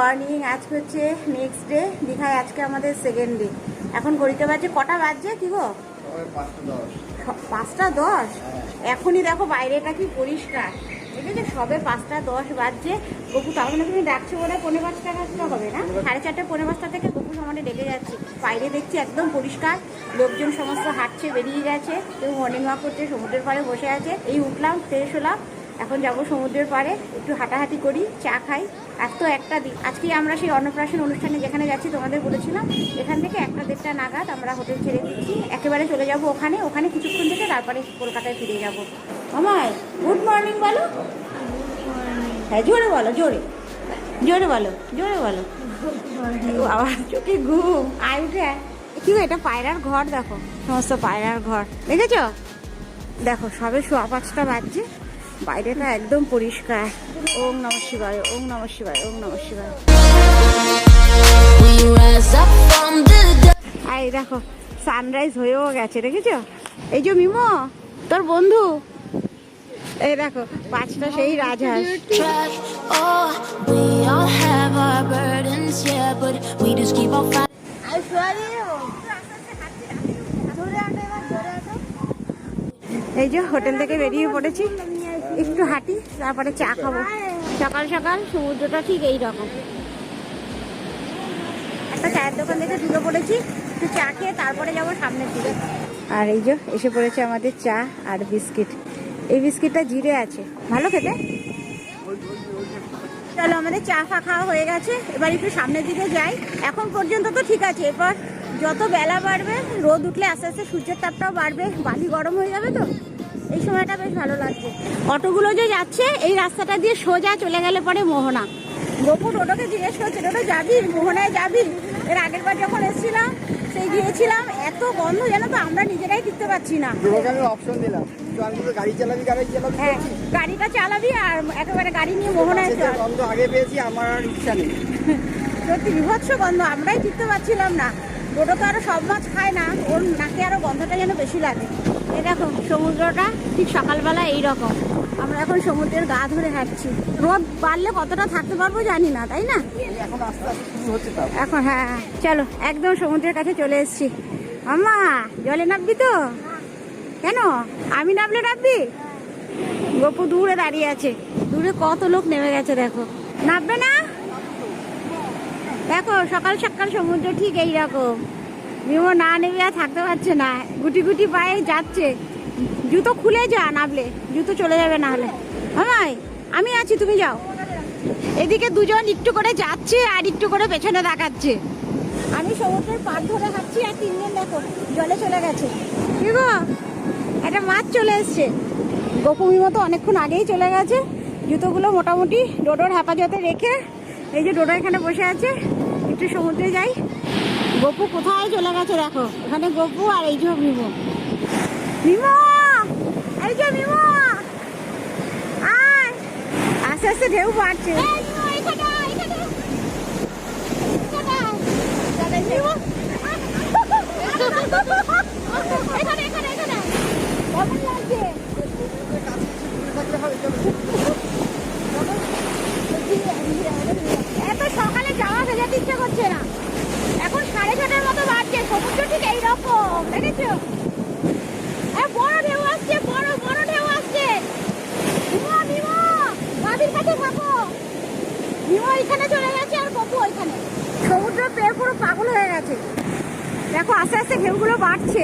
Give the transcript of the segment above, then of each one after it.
Morning আজ হচ্ছে next day দীঘায় আজকে আমাদের সেকেন্ড ডে এখন ঘড়িতে বাজছে কটা বাজছে কি গো? পাঁচটা দশ। দশ? এখনই দেখো বাইরেটা কি পরিষ্কার। ঠিক আছে সবে পাঁচটা দশ বাজছে। গপু তার মানে তুমি ডাকছো বলে পনেরো পাঁচটা কাজটা হবে না? সাড়ে চারটে পনেরো পাঁচটা থেকে গপু সমানে ডেকে যাচ্ছি। বাইরে দেখছি একদম পরিষ্কার। লোকজন সমস্ত হাঁটছে বেরিয়ে গেছে। কেউ মর্নিং ওয়াক করছে সমুদ্রের পাড়ে বসে আছে। এই উঠলাম ফ্রেশ হলাম। এখন যাব সমুদ্রের পাড়ে, একটু হাঁটাহাঁটি করি, চা খাই। আর তো একটা দিন আজকে আমরা সেই অন্নপ্রাশন অনুষ্ঠানে যেখানে যাচ্ছি, তোমাদের বলেছিলাম, এখান থেকে একটা দেড়টা নাগাদ আমরা হোটেল ছেড়ে দিচ্ছি। একেবারে চলে যাব ওখানে ওখানে কিছুক্ষণ থেকে তারপরে কলকাতায় ফিরে যাব। আমায় গুড মর্নিং বলো। হ্যাঁ জোরে বলো, জোরে। জোরে বলো জোরে বলো। বাবা চোখে ঘুম। আয়, উঠে কি এটা পায়রার ঘর দেখো। সমস্ত পায়রার ঘর। দেখেছ? দেখো, সবে সোয়া পাঁচটা বাজছে। বাইরেটা একদম পরিষ্কার। ওম নম শিবায় ওম নম শিবায় ওম নম শিবায়। এই দেখো সানরাইজ হয়েও গেছে দেখেছ? এই যে মিমো তোর বন্ধু। এই দেখো পাঁচটা সেই রাজহাঁস. এই যে হোটেল থেকে বেরিয়ে পড়েছি। একটু হাঁটি, তারপরে চা খাব। সকাল সকাল সমুদ্রটা ঠিক এই রকম একটা চায়ের দোকান থেকে ঢুকে পড়েছি, একটু চা খেয়ে তারপরে যাব সামনের দিকে। আর এই যে এসে পড়েছে আমাদের চা আর বিস্কিট। এই বিস্কিটটা জিরে আছে। ভালো খেতে? চলো আমাদের চা ফা খাওয়া হয়ে গেছে। এবার একটু সামনের দিকে যাই। এখন পর্যন্ত তো ঠিক আছে। এরপর যত বেলা বাড়বে, রোদ উঠলে আস্তে আস্তে সূর্যের তাপটাও বাড়বে। বালি গরম হয়ে যাবে তো? এই সময়টা বেশ ভালো লাগছে। অটোগুলো যে যাচ্ছে এই রাস্তাটা দিয়ে সোজা চলে গেলে পরে মোহনা। গোপু টোটোকে জিজ্ঞেস করছে টোটো যাবি? মোহনায় যাবি? এর আগের বার যখন এসেছিলাম সেই গিয়েছিলাম এত গন্ধ জানো তো আমরা নিজেরাই টিকতে পারছি না। অপশন দিলাম। তো আমি তো গাড়ি চালাবি গাড়ি চালাবি হ্যাঁ গাড়িটা চালাবি আর একেবারে গাড়ি নিয়ে মোহনায় চল। গন্ধ আগে পেয়েছি আমার আর ইচ্ছা নেই। সত্যি বিভৎস গন্ধ আমরাই টিকতে পারছিলাম না। ওটা তো আরও সব মাছ খায় না ওর নাকে আরও গন্ধটা যেন বেশি লাগে। এই দেখো সমুদ্রটা ঠিক সকালবেলা এই রকম আমরা এখন সমুদ্রের গা ধরে হাঁটছি। রোদ বাড়লে কতটা থাকতে পারব জানি না, তাই না? এখন হ্যাঁ চলো, একদম সমুদ্রের কাছে চলে এসেছি। আম্মা, জলে নামবি তো? কেন? আমি নামলে নামবি গপু দূরে দাঁড়িয়ে আছে। দূরে কত লোক নেমে গেছে, দেখো। নামবে না? দেখো, সকাল সকাল সমুদ্র ঠিক এই রকম মিমো না নেমে আর থাকতে পারছে না। গুটি গুটি পায়ে যাচ্ছে। জুতো খুলে যা নামলে জুতো চলে যাবে না হলে আমায়, আমি আছি, তুমি যাও। এদিকে দুজন একটু করে যাচ্ছে আর একটু করে পেছনে দেখাচ্ছে আমি সমুদ্রের পাড় ধরে হাঁটছি আর তিনজন দেখো, জলে চলে গেছে। কি গো? একটা মাছ চলে এসছে। গোপুমি মতো অনেকক্ষণ আগেই চলে গেছে। জুতোগুলো মোটামুটি ডোডোর হেফাজতে রেখে এই যে ডোডো এখানে বসে আছে। একটু সমুদ্রে যাই। গপু, কোথায়? চলে গেছে, দেখো। এখানে গপু আর এই যে মিমো মিমো এই যে মিমো আয়! আস্তে আস্তে ঢেউ বাড়ছে। কেমন লাগছে এত সকালে যাওয়া ভেজাতে ইচ্ছে করছে না এখন সাড়ে ছটার মতো বাজছে সমুদ্র ঠিক এইরকম দেখেছ এ, বড় ঢেউ আসছে বড় বড় ঢেউ আসছে ভিমো ভিমো বাদির কাছে থাকো ভিমো এখানে চলে গেছে আর কপু ওইখানে সমুদ্র পেয়ে পুরো পাগল হয়ে গেছে দেখো আস্তে আস্তে ঢেউগুলো বাড়ছে।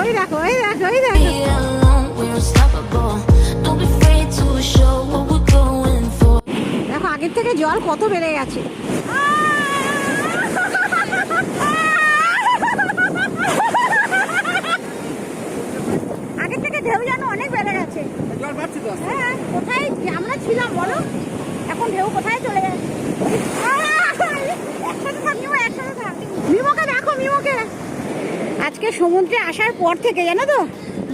ওই দেখো ওই দেখো ওই দেখো. দেখো আগের থেকে জল কত বেড়ে গেছে। আগের থেকে ঢেউ যেন অনেক বেড়ে গেছে। হ্যাঁ কোথায় আমরা ছিলাম বলো? এখন ঢেউ কোথায় চলে গেছে? আজকে সমুদ্রে আসার পর থেকে, জানো তো?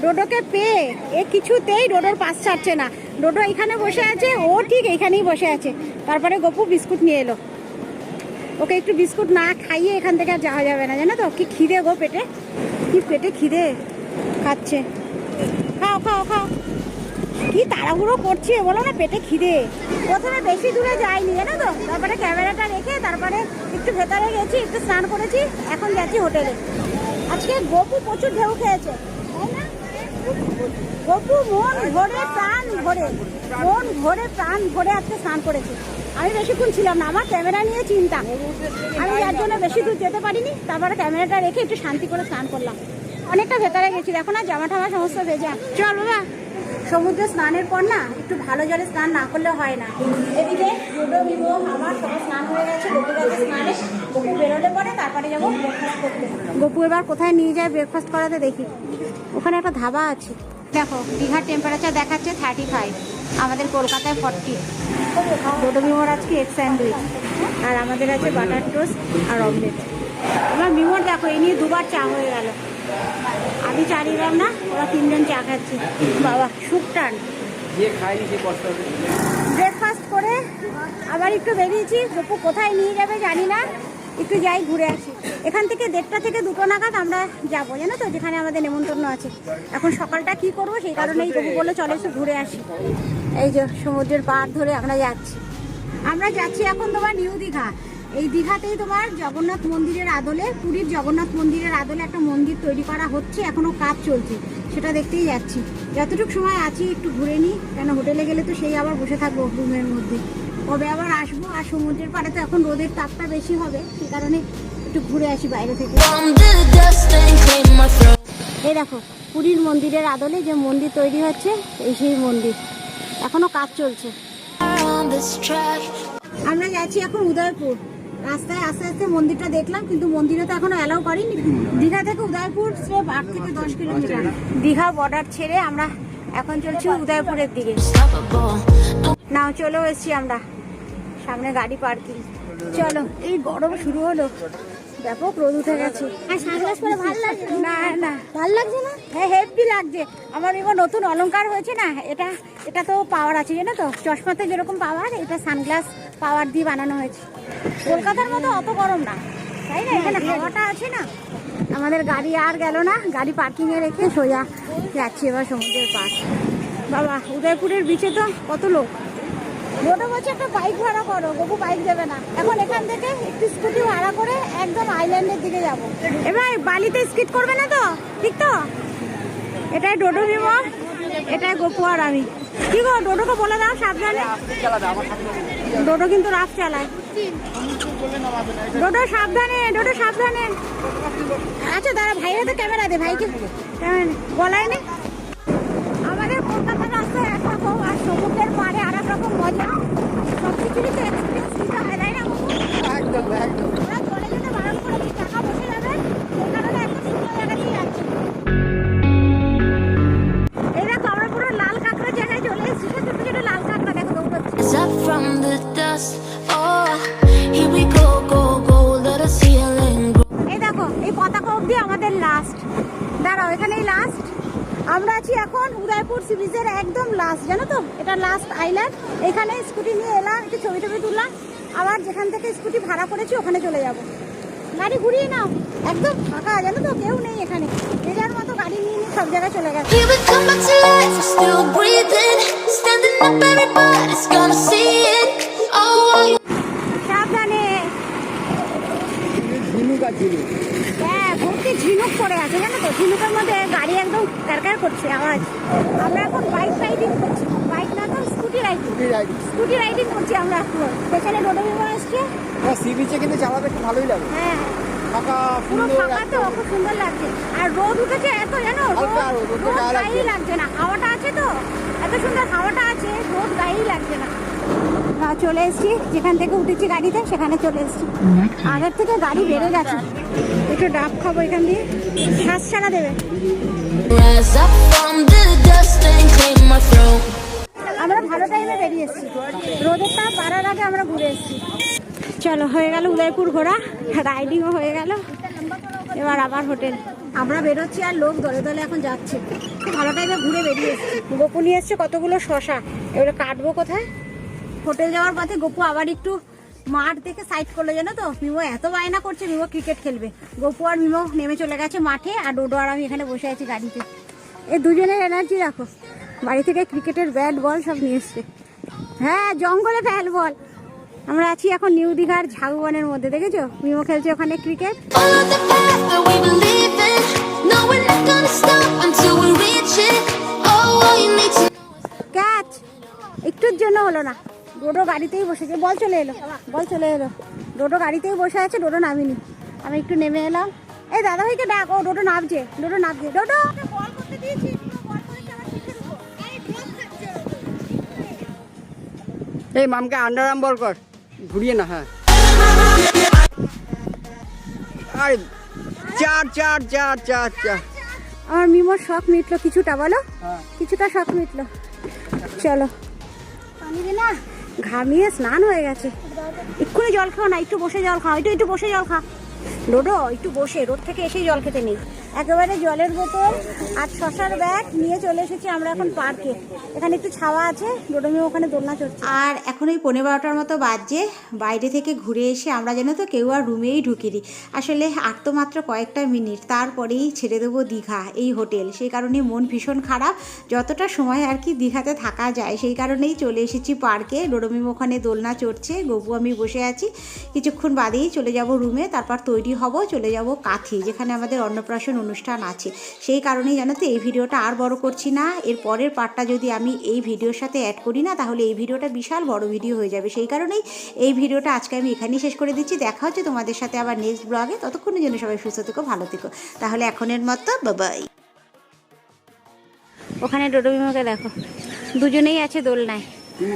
ডোডোকে পেয়ে এ কিছুতেই ডোডোর পাশ ছাড়ছে না। ডোডো এখানে বসে আছে, ও ঠিক এখানেই বসে আছে। তারপরে গপু বিস্কুট নিয়ে এলো। ওকে একটু বিস্কুট না খাইয়ে এখান থেকে আর যাওয়া যাবে না, জানো তো? কি খিদে গো পেটে? কি পেটে খিদে? খাচ্ছে। খাও খাও খাও। কি তাড়াহুড়ো করছে, বলো না, পেটে খিদে। প্রথমে বেশি দূরে যায়নি, জানো তো? তারপরে ক্যামেরাটা রেখে, তারপরে একটু ভেতরে গেছি, একটু স্নান করেছি, এখন যাচ্ছি হোটেলে। আজকে গপু প্রচুর ঢেউ খেয়েছে। গপু মন ভরে প্রাণ ভরে, মন ভরে প্রাণ ভরে আজকে স্নান করেছে। আমি বেশিক্ষণ ছিলাম না, আমার ক্যামেরা নিয়ে চিন্তা। আমি যার জন্য বেশি দূর যেতে পারিনি তারপরে ক্যামেরাটা রেখে একটু শান্তি করে স্নান করলাম। অনেকটা ভেতরে গেছি, দেখো না জামা টামা সমস্ত ভেজা। চল বাবা। সমুদ্রে স্নানের পর না, একটু ভালো জলে স্নান না করলে হয় না। এদিকে আমার সব স্নান হয়ে গেছে স্নানে। গপু বেরোলে পরে তারপরে যাব ব্রেকফাস্ট করতে। গপু এবার কোথায় নিয়ে যায় ব্রেকফাস্ট করাতে দেখি। ওখানে একটা ধাবা আছে। দেখো দীঘার টেম্পারেচার দেখাচ্ছে থার্টি ফাইভ আমাদের কলকাতায় ফর্টি রোডো বিমোর আজকে এগ স্যান্ডউইচ আর আমাদের আছে বাটার টোস্ট আর অমলেট আমার বিমোর দেখো, এই নিয়ে দুবার চা হয়ে গেল। আমি চা নিলাম না ওরা তিনজন চা খাচ্ছে। বাবা টান। ব্রেকফাস্ট করে আবার একটু বেরিয়েছি গপু কোথায় নিয়ে যাবে জানি না একটু যাই ঘুরে আসি। এখান থেকে দেড়টা থেকে দুটো নাগাদ আমরা যাব জানো তো যেখানে আমাদের নেমন্তন্ন আছে। এখন সকালটা কি করব সেই কারণেই গপু বলে চলে একটু ঘুরে আসি। এই যে সমুদ্রের পাড় ধরে আমরা যাচ্ছি। আমরা যাচ্ছি এখন তোমার নিউ দীঘা। এই দীঘাতেই তোমার জগন্নাথ মন্দিরের আদলে, পুরীর জগন্নাথ মন্দিরের আদলে একটা মন্দির তৈরি করা হচ্ছে, এখনও কাজ চলছে, সেটা দেখতেই যাচ্ছি যতটুকু সময় আছি, একটু ঘুরে নিই, কেন হোটেলে গেলে তো সেই আবার বসে থাকব রুমের মধ্যে কবে আবার আসব, আর সমুদ্রের পাড়ে তো এখন রোদের তাপটা বেশি হবে, সে কারণে একটু ঘুরে আসি বাইরে থেকে. এই দেখো, পুরীর মন্দিরের আদলে যে মন্দির তৈরি হচ্ছে, এই সেই মন্দির, এখনও কাজ চলছে. আমরা যাচ্ছি এখন উদয়পুর রাস্তায় আস্তে আস্তে মন্দিরটা দেখলাম কিন্তু মন্দিরে তো এখনও অ্যালাউ করিনি। দীঘা থেকে উদয়পুর স্রেফ আট থেকে দশ কিলোমিটার। দীঘা বর্ডার ছেড়ে আমরা এখন চলছি উদয়পুরের দিকে. নাও চলেও এসছি আমরা। সামনে গাড়ি পার্কিং চলো এই গরম শুরু হলো। ব্যাপক রোদ উঠে গেছে। না? না ভালো লাগছে না? হ্যাঁ হেভি লাগছে। আমার এবার নতুন অলংকার হয়েছে না এটা এটা তো পাওয়ার আছে জানো তো? চশমাতে যেরকম পাওয়ার এটা সানগ্লাস পাওয়ার দিয়ে বানানো হয়েছে। কলকাতার মতো অত গরম না তাই না? এখানে হাওয়াটা আছে না? আমাদের গাড়ি আর গেল না গাড়ি পার্কিংয়ে রেখে সোজা যাচ্ছি এবার সমুদ্রের পাশ বাবা উদয়পুরের বিচে তো কত লোক। মোটা বলছে একটা বাইক ভাড়া করো গবু বাইক দেবে না। এখন এখান থেকে একটু স্কুটি ভাড়া করে একদম আইল্যান্ডের দিকে যাব। এবার বালিতে স্কিট করবে না তো? ঠিক তো? এটাই ডোডো বিমো এটাই গপু আর আমি। কি গো ডোডোকে বলে দাও সাবধানে। ডোডো কিন্তু রাফ চালায়। ডোডো সাবধানে ডোডো সাবধানে। আচ্ছা দাঁড়া ভাইরা তো ক্যামেরা দে, ভাইকে। ক্যামেরা নে। গলায় নেই আমাদের কলকাতার রাস্তায় একরকম আর সমুদ্রের পাড়ে আর এক রকম মজা। সব কিছুরই তো একদম একদম। এই দেখো এই পতাকা অবধি আমাদের লাস্ট দাঁড়াও এখানেই লাস্ট আমরা আছি এখন উদয়পুর সি একদম লাস্ট জানো তো? এটা লাস্ট আইল্যান্ড এখানে স্কুটি নিয়ে এলাম একটু ছবি টবি তুললাম। আবার যেখান থেকে স্কুটি ভাড়া করেছি ওখানে চলে যাব। গাড়ি ঘুরিয়ে নাও। একদম ফাঁকা জানো তো? কেউ নেই এখানে। যে যার মতো গাড়ি নিয়ে নিয়ে সব জায়গায় চলে গেছে. Standing up, everybody's gonna see it. সাবধানে। ঝিনুক আর ঝিনুক। হ্যাঁ ভর্তি ঝিনুক পড়ে আছে জানো তো? ঝিনুকের মধ্যে গাড়ি একদম কারকার করছে আওয়াজ। আমরা এখন বাইক রাইডিং করছি। বাইক না তো স্কুটি রাইডিং স্কুটি রাইডিং করছি আমরা এখন পেছনে রোডে বিমান আসছে। সি বিচে কিন্তু চালাতে একটু ভালোই লাগে। হ্যাঁ। ফাঁকা পুরো সুন্দর ফাঁকা তো খুব সুন্দর লাগছে। আর রোদ উঠেছে এত জানো? রোদ রোদ, গায়ে লাগছে। না। হাওয়াটা আছে তো? এত সুন্দর হাওয়াটা আছে রোদ গায়েই লাগছে না। চলে এসেছি। যেখান থেকে উঠেছি গাড়িতে সেখানে চলে এসেছি। আগের থেকে গাড়ি বেড়ে গেছে। একটু ডাব খাব এখান দিয়ে। শ্বাস ছাড়া দেবে? আমরা ভালো টাইমে বেরিয়ে এসেছি। রোদের তাপ বাড়ার আগে আমরা ঘুরে এসেছি। চলো হয়ে গেল উদয়পুর ঘোরা। রাইডিংও হয়ে গেল। এবার আবার হোটেল। আমরা বেরোচ্ছি আর লোক দলে দলে এখন যাচ্ছে। ভালো টাইমে ঘুরে বেরিয়ে এসেছি। গোপু এসছে কতগুলো শশা। এবারে কাটবো কোথায়? হোটেল যাওয়ার পথে গোপু আবার একটু মাঠ দেখে সাইড করল, জানো তো? মিমো এত বায়না করছে, মিমো ক্রিকেট খেলবে। গোপু আর মিমো নেমে চলে গেছে মাঠে, আর ডোডো আর আমি এখানে বসে আছি গাড়িতে। এই দুজনের এনার্জি রাখো বাড়ি থেকে ক্রিকেটের ব্যাট বল সব নিয়ে এসছে। হ্যাঁ জঙ্গলে ব্যাট বল আমরা আছি এখন নিউ দীঘার ঝাউবনের মধ্যে, দেখেছ? মিমো খেলছে ওখানে ক্রিকেট ক্যাচ একটুর জন্য হলো না। ডোডো গাড়িতেই বসেছে বল চলে এলো বল চলে এলো। ডোডো গাড়িতেই বসে আছে ডোডো নামিনি। আমি একটু নেমে এলাম। এই দাদা ভাইকে ডাক ও ডোডো নামছে ডোডো নামছে ডোডো! এই মামকে আন্ডার আর্ম বল কর ঘুরিয়ে না হ্যাঁ। আরে চার চার চার চার চার। আমার মিমোর শখ মিটলো কিছুটা বলো? হ্যাঁ। কিছুটা শখ মিটলো। চলো। পানি না? ঘামিয়ে স্নান হয়ে গেছে। এক্ষুনি জল খাও না, একটু বসে জল খাও, একটু একটু বসে জল খা। ডোডো, একটু বসে, রোদ থেকে এসেই জল খেতে নেই। একেবারে জলের বোতল আর শশার ব্যাগ নিয়ে চলে এসেছি আমরা এখন পার্কে এখানে একটু ছাওয়া আছে ডোডো মেয়ে ওখানে দোলনা চড়ছে। আর এখন ওই পনেরো বারোটার মতো বাজছে বাইরে থেকে ঘুরে এসে আমরা যেন তো কেউ আর রুমেই ঢুকিনি। আসলে আর তো মাত্র কয়েকটা মিনিট, তারপরেই ছেড়ে দেবো দীঘা, এই হোটেল। সেই কারণে মন ভীষণ খারাপ, যতটা সময় আর কি দীঘাতে থাকা যায়, সেই কারণেই চলে এসেছি পার্কে ডোডোমিম ওখানে দোলনা চড়ছে, গবু আমি বসে আছি। কিছুক্ষণ বাদেই চলে যাব রুমে তারপর তৈরি হব, চলে যাব কাথি, যেখানে আমাদের অন্নপ্রাশন অনুষ্ঠান আছে সেই কারণেই জানো তো এই ভিডিওটা আর বড় করছি না এর পরের পার্টটা যদি আমি এই ভিডিওর সাথে অ্যাড করি না তাহলে এই ভিডিওটা বিশাল বড় ভিডিও হয়ে যাবে সেই কারণেই এই ভিডিওটা আজকে আমি এখানেই শেষ করে দিচ্ছি দেখা হচ্ছে তোমাদের সাথে আবার নেক্সট ব্লগে ততক্ষণের জন্য সবাই সুস্থ থেকো ভালো থেকো তাহলে এখনের মতো বাবাই ওখানে ডোডো বিমাকে দেখো দুজনেই আছে দোলনায়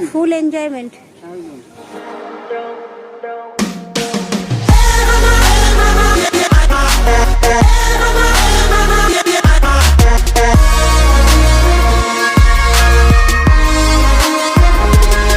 ফুল এনজয়মেন্ট Everybody, Yeah.